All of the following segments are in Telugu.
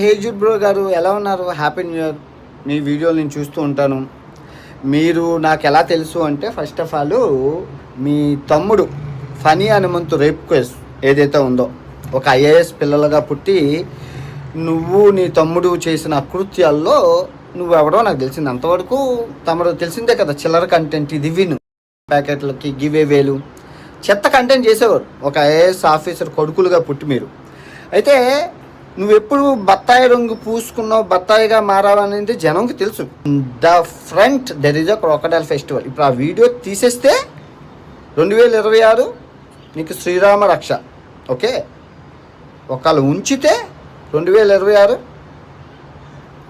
హేజుడ్ బ్రో గారు ఎలా ఉన్నారు? హ్యాపీ న్యూ ఇయర్ మీ వీడియోలు నేను చూస్తూ ఉంటాను. మీరు నాకు ఎలా తెలుసు అంటే ఫస్ట్ ఆఫ్ ఆల్ మీ తమ్ముడు ఫనీ హనుమంత్ రేప్ కేస్ ఏదైతే ఉందో ఒక ఐఏఎస్ పిల్లలుగా పుట్టి నువ్వు నీ తమ్ముడు చేసిన అకృత్యాల్లో నువ్వెవడో నాకు తెలిసింది. అంతవరకు తమరు తెలిసిందే కదా చిల్లర కంటెంట్ ఇది విను. ప్యాకెట్లకి గివేవేలు చెత్త కంటెంట్ చేసేవారు. ఒక ఐఏఎస్ ఆఫీసర్ కొడుకులుగా పుట్టి మీరు. అయితే నువ్వు ఎప్పుడు బత్తాయి రంగు పూసుకున్నావు బత్తాయిగా మారావనేది జనంకి తెలుసు. The front there is a crocodile festival ఇప్పుడు ఆ వీడియో తీసేస్తే రెండు వేల ఇరవై ఆరు నీకు శ్రీరామ రక్ష ఓకే? ఒకళ్ళు ఉంచితే రెండు వేల ఇరవై ఆరు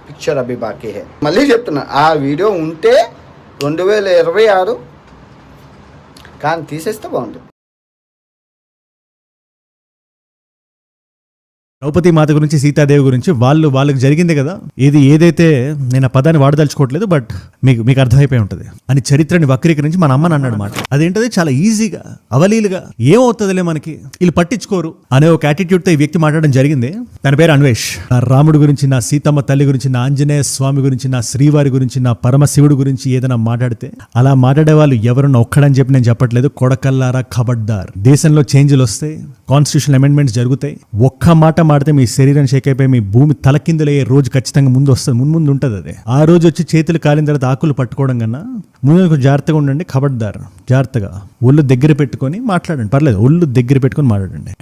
పిక్చర్ అభి బాకీ హే. మళ్ళీ చెప్తున్నా ఆ వీడియో ఉంటే రెండు వేల ఇరవై ఆరు కానీ తీసేస్తే బాగుంటుంది ద్రౌపది మాత గురించి సీతాదేవి గురించి వాళ్ళు వాళ్ళకి జరిగింది కదా. ఇది ఏదైతే నేను ఆ పదాన్ని వాడదలుచుకోవట్లేదు బట్ మీకు మీకు అర్థమైపోయి ఉంటుంది. అని చరిత్రని వక్రీకరించి మన అమ్మని అన్నాడు మాట. అదేంటది? చాలా ఈజీగా అవలీలుగా ఏమవుతుందిలే మనకి? వీళ్ళు పట్టించుకోరు అనే ఒక యాటిట్యూడ్తో ఈ వ్యక్తి మాట్లాడడం జరిగింది. తన పేరు అన్వేష్. నా రాముడి గురించి నా సీతమ్మ తల్లి గురించి నా ఆంజనేయ స్వామి గురించి నా శ్రీవారి గురించి నా పరమశివుడి గురించి ఏదైనా మాట్లాడితే అలా మాట్లాడే వాళ్ళు ఎవరన్నా ఒక్కడని చెప్పి నేను చెప్పట్లేదు. కొడకల్లారా ఖబడ్దార్ దేశంలో చేంజ్లు వస్తాయి కాన్స్టిట్యూషన్ అమెండ్మెంట్స్ జరుగుతాయి. ఒక్క మాట మాడితే మీ శరీరం షేక్ అయిపోయి మీ భూమి తలకిందులయ్యే రోజు ఖచ్చితంగా ముందు వస్తుంది ముందు ముందు ఉంటుంది అది. ఆ రోజు వచ్చి చేతులు కాలిన తర్వాత ఆకులు పట్టుకోవడం కన్నా ముందు జాగ్రత్తగా ఉండండి కబడ్దారు. జాగ్రత్తగా. ఒళ్ళు దగ్గర పెట్టుకొని మాట్లాడండి. పర్లేదు ఒళ్ళు దగ్గర పెట్టుకొని మాట్లాడండి.